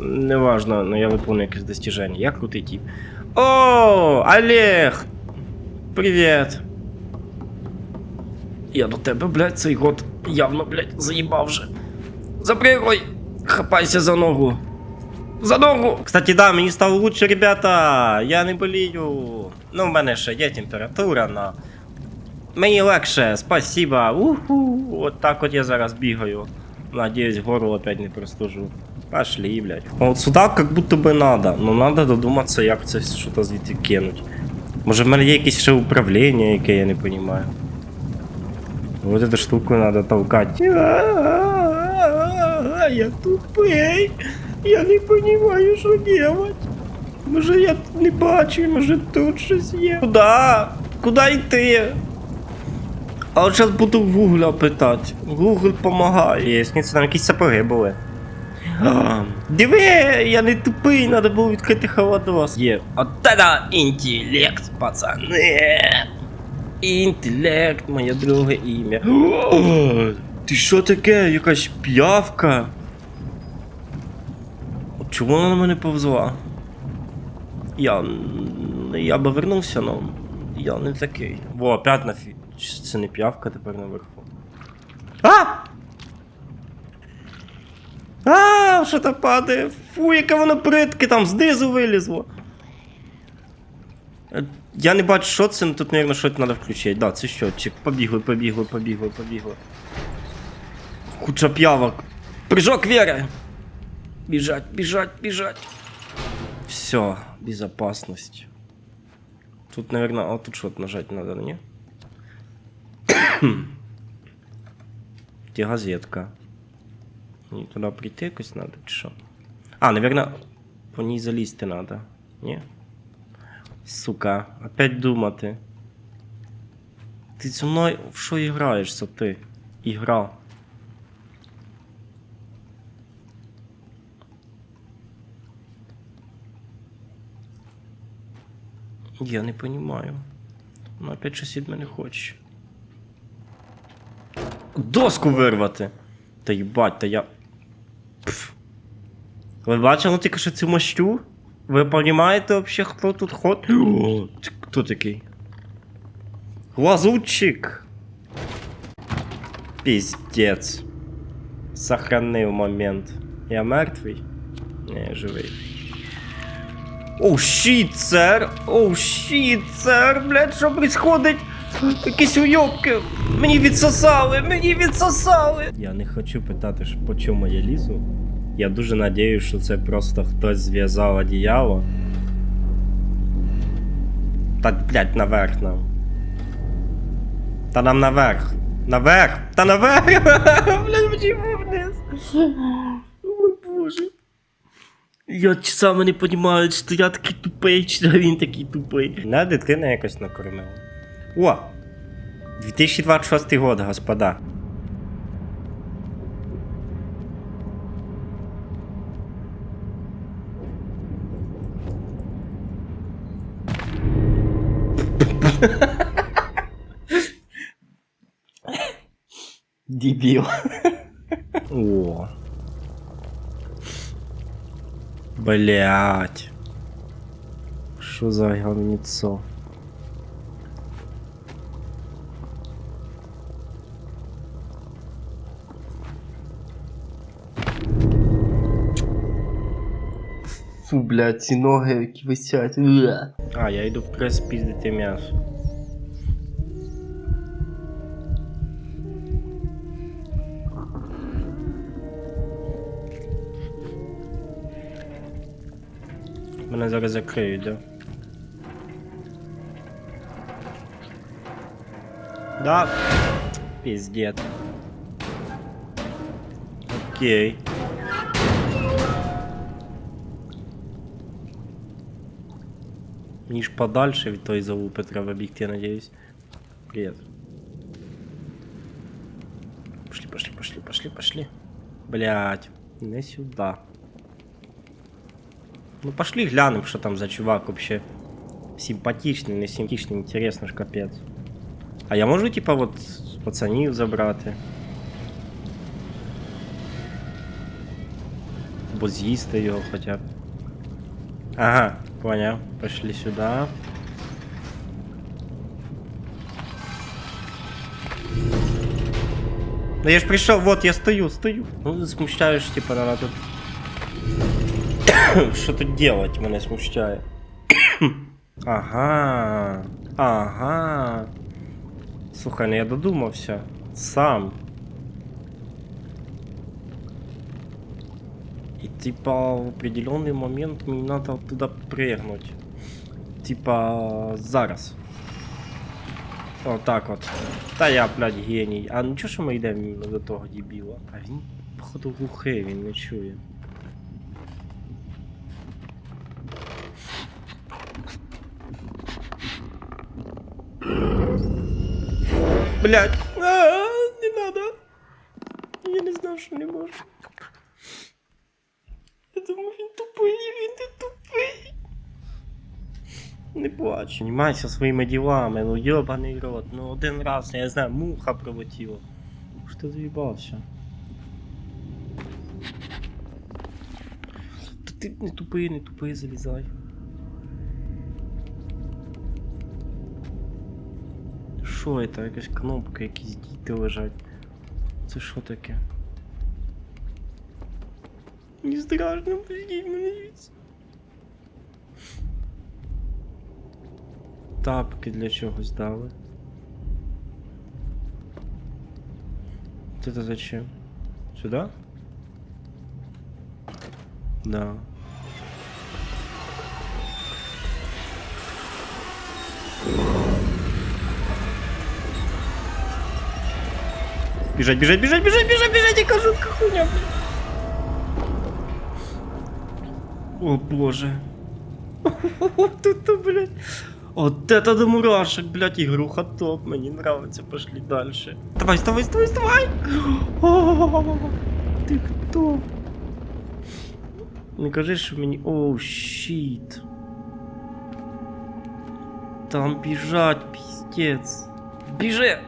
неважно, но я виконую якесь достіження. Я крутий тип. О, Олег! Привіт! Я до тебе, блядь, цей год явно, блядь, заїбав вже. Запригуй! Хапайся за ногу. За ногу! Кстати, да, мені стало лучше, ребята. Я не болію. Ну, в мене ще є температура, но. Мені легше, спасибо. Уху. От так от я зараз бігаю. Надіюсь, горло опять не простужу. Пошли, блядь. А от сюди как будто би надо. Ну надо додуматися, як це що-то звідти кинуть. Може в мене є якесь ще управління, яке я не розумію. Вот эту штуку надо толкать. Я тупий. Я не понимаю, що делать. Може я не бачу, може тут щось є. Куда? Куда йти? А от зараз буду в Гугля питати. Гугл помагає. Якщо це там якісь сапоги були. Диви, я не тупий, треба було відкрити холодос. Є. От це інтелект, пацани. Інтелект, моє друге ім'я. О, Ти що таке? Якась п'явка? Чому вона на мене повзла? Я. Я би вернувся, но я не такий. Во, опять на фі. Чи Це не п'явка тепер наверху. А! А, що то падає? Фу, яке воно притке там знизу вилізло. Е, Я не бачу, що це, тут, мабуть, щось треба включити. Да, це щотчик. Побігли, побігли, побігли, побігли. Куча п'явок. Прыжок Вера! Бежать, бежать, бежать. Все, безопасность. Тут, наверное, а тут что-то нажать надо, не? Где газетка? Мені туди прийти якось надо, чи що? А, наверное, по ній залізти надо. Ні? Сука, опять думати. Ти зі мною в що граєшся ти? Ігра. Я не понимаю. Ну, опять щось від мене хоче. Доску вирвати! Та їбать, та я. Пф. Ви бачили тільки що цю мощу? Ви розумієте вообще, хто тут ход? О, Хто такий? Лазутчик! Піздець. Сохранив момент. Я мертвий? Не, я живий. Оу, щіт, сер! Оу, щіт, сер! Блядь, що происходить? Якісь уйобки! Мені відсосали! Мені відсосали! Я не хочу питати, по чому я лізу. Я дуже надіюсь, що це просто хтось зв'язав одіяло. Та, блядь, наверх нам. Та нам наверх. Наверх! Та наверх! Блядь, почему вниз? О, боже. Я саме не розумію, чи я такий тупий, чи він такий тупий. На дитина якось накормила. О! 2026 год, господа. Дебіл. О. Блять. Що за говніцо? Фу, блядь, ці ноги, які висять. Уа. А, я йду в прес піздити м'ясо. Мене зараз закриють, да? Да. Пиздец. Окей. Мені ж подальше від тої залупи треба бігти, я надіюсь. Привет. Пошли, пошли, пошли, пошли, пошли. Блять, не сюда. Ну пошли глянем, что там за чувак вообще. Симпатичный, не симпатичный, интересно ж капец. А я можу, типа, вот пацанів забрати? Або з'їсти його хоча б. Ага, поняв. Пошли сюди. Да я ж прийшов, вот я стою, стою. Ну, смущаєш, типа, надо тут. Що тут делать, мене смущає. ага. Ага. Слухай, ну я додумався. Сам. типа в определенный момент мне надо туда прыгнуть. Типа зараз. Вот так вот. Та я, блядь, геній. А ну чого що ми йдемо до того дебіла? А він, походу, глухий, він не чує. Блядь. Плач, займайся своїми ділами, ну йобаний рот. Ну один раз, я знаю, муха прилетіла. Що ти заїбався? Та ти не тупий, не тупий, залізай. Що це? Якась кнопка, якісь діти лежать. Це що таке? Не страшно, пустіть мене Тапки для чогось дали. Это зачем? Сюда? Да. Бежать, бежать, бежать, бежать, бежать, бежать, яка жутка хуйня, блядь. О боже. Тут-то, блядь. Вот это до мурашек, блядь, игруха топ, мне нравится, пошли дальше. Давай, вставай, вставай, вставай! О, Ты кто? Не кажи, що мені... Оу, щит. Там бежать, пиздец. Біжи!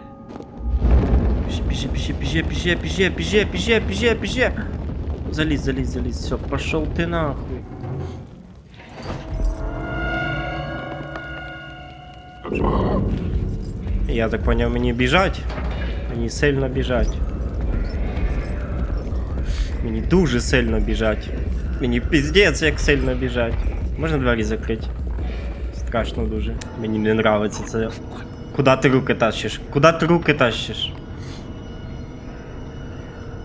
Біжи, біжи, біжи, біжи, біжи, біжи, біжи, біжи, біжи. Залізь, залізь, залізь, все, пошел ты нахуй. Я так поняв, мені біжать. Мені сильно біжать. Мені дуже сильно біжать. Мені піздець як сильно біжать. Можна двері закрити? Страшно дуже. Мені не нравиться це. Куда ти руки тащиш? Куда ти руки тащиш?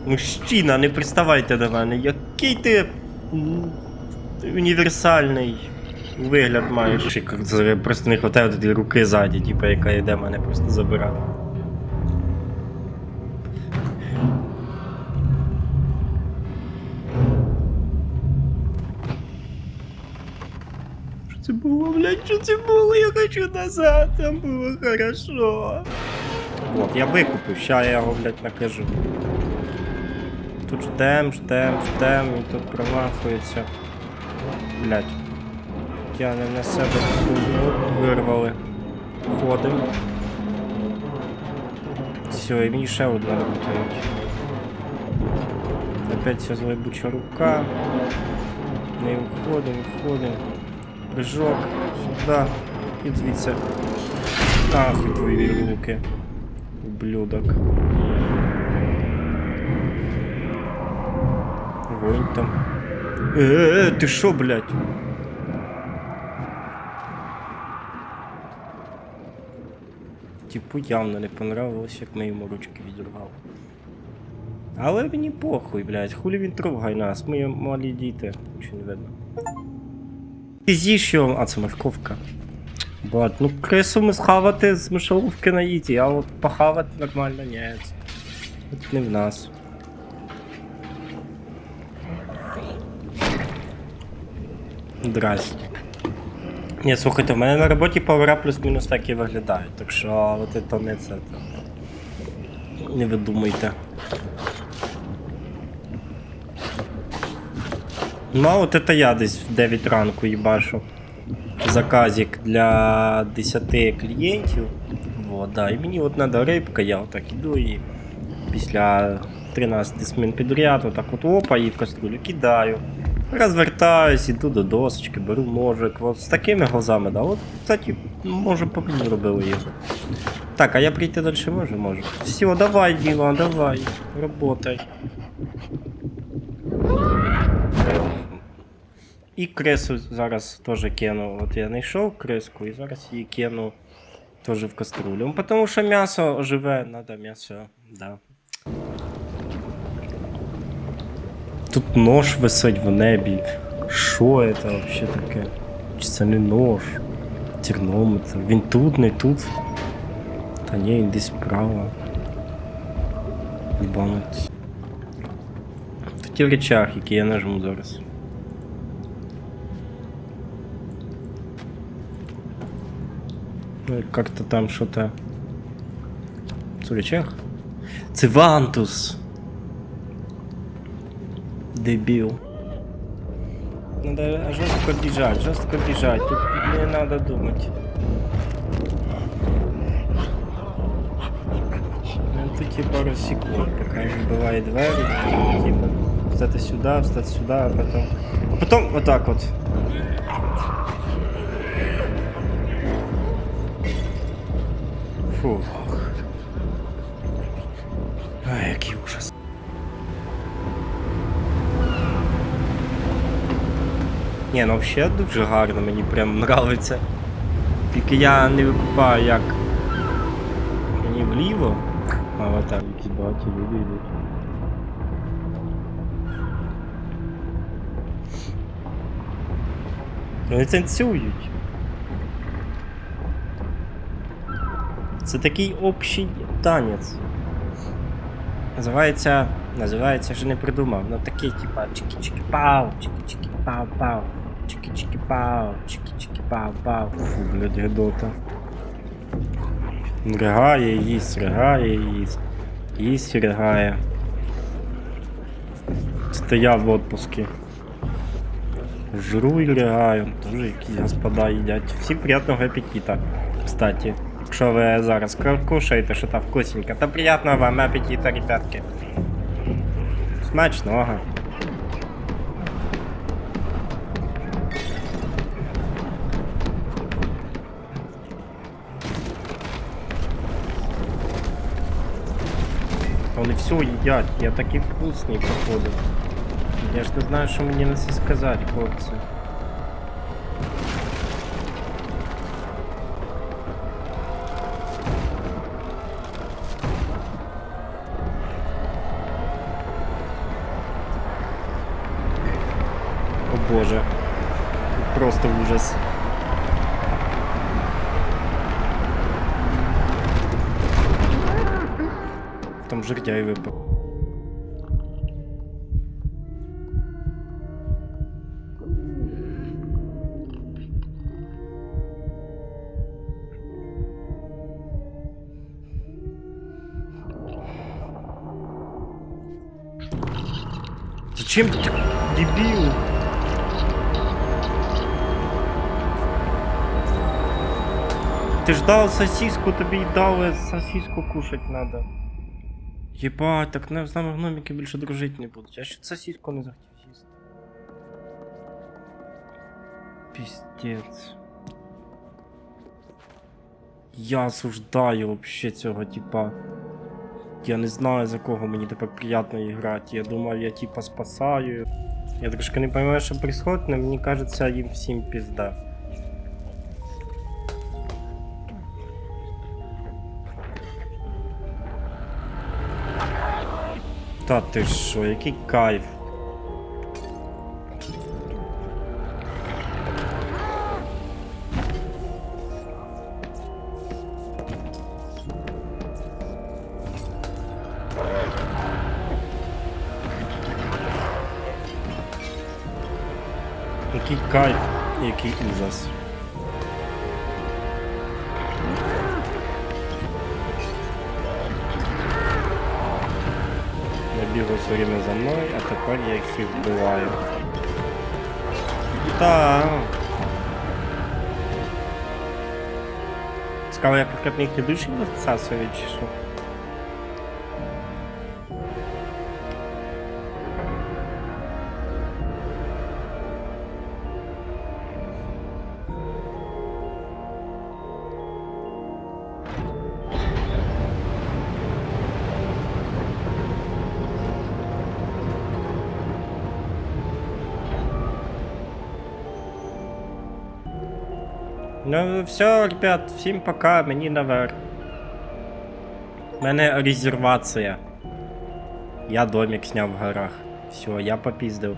Мужчина, не приставайте до мене. Який ти універсальний вигляд маєш. Як це Просто не хватає тоді руки ззаді, типу, яка йде мене просто забирати. Що це було, блядь, що це було? Я хочу назад, там було хорошо. От, я викупив, ща я його, блядь, накажу. Тут ждем, ждем, ждем, і тут промахується. Блядь. Я на себе хуйню вирвали. Ходим. Все, і мені ще одна витягнуть. Опять ця злибуча рука. Не виходим, виходим. Прыжок. Сюди. І звідси. Нахуй твої руки. Ублюдок. Вон там. Е, ти що, блядь? Типу явно не понравилось, як ми йому ручки відірвали. Але мені похуй, блядь, хулі він трогає нас, ми малі діти, нічого не видно. З'їж а це морковка. Бать, ну крису ми схавати з мишоловки на їті, а от похавати нормально ні. От не в нас. Здрасте. Ні, слухайте, в мене на роботі повера плюс-мінус так і виглядають, так що от це не це. то Не видумайте. Ну, а от это я десь в 9 ранку їбашу. Заказик для 10 клієнтів. Вот, да. І мені от надо рибка, я отак іду і після 13 смін підряд, отак от опа, і в каструлю кидаю. Розвертаюсь, іду до досочки, беру ножик. От з такими глазами, да. От, кстати, може по мені робили його. Так, а я прийти далі можу? Можу. Все, давай, Діма, давай. Работай. І крису зараз теж кину. От я знайшов криску і зараз її кину теж в каструлю. Тому що м'ясо живе, треба м'ясо, да. Тут нож висить в небі. Що це взагалі таке? Чи це не нож? Тернометр. Він тут, не тут. Та ні, він десь справа. Єбануть. Тут є речах, які я нажму зараз. Ну, как-то там что-то... Це речах? Це Вантус! Дебил. Надо жестко бежать, жестко бежать. Тут не надо думать. Ну, типа пару секунд, пока не бывает двери. Типа, встать сюда, встать сюда, а потом... А потом вот так вот. Фух. Ні, ну взагалі дуже гарно, мені прям нравиться. Тільки я не викупаю як. Мені вліво. А от там якісь багаті люди йдуть. Вони танцюють. Це такий общий танець. Називається. Називається вже не придумав. Ну такий, типа чики-чики-пау, чики-чики-пау-пау, чики-чики-пау, чики-чики-пау-пау. Фу, блядь, гедота. Ригає, їсть, ригає, їсть. Їсть, ригає. Я в отпуске. Жру і ригаю. Тоже якісь господа їдять. Всім приятного аппетита. Кстати. Якщо ви зараз кушаєте, що там вкусненько, то приятного вам аппетита, ребятки. Смачного. Вони все їдять, я такий вкусний походу. Я ж не знаю, що мені на це сказати, хлопці. О боже. Просто ужас. Там жердяй випав. Зачем ты дебил? Ти ж дав сосиску, тобі й дали сосиску кушать надо. Єбать, так не з нами гноміки більше дружити не будуть. Я ще сосиску не захотів їсти. Піздець. Я осуждаю вообще цього типа. Я не знаю за кого мені тепер приємно грати. Я думав, я типа спасаю. Я трошки не розумію, що відбувається, але мені кажеться, їм всім пізда. Та ти що, який кайф. Який кайф, який ужас. Бігав все время за мною, а тепер я їх всіх вбиваю. Так. Як конкретно їхні душі всасують, чи що? Ну все, ребят, всім пока, мені наверх. У мене резервація. Я домик сняв в горах. Все, я попіздив.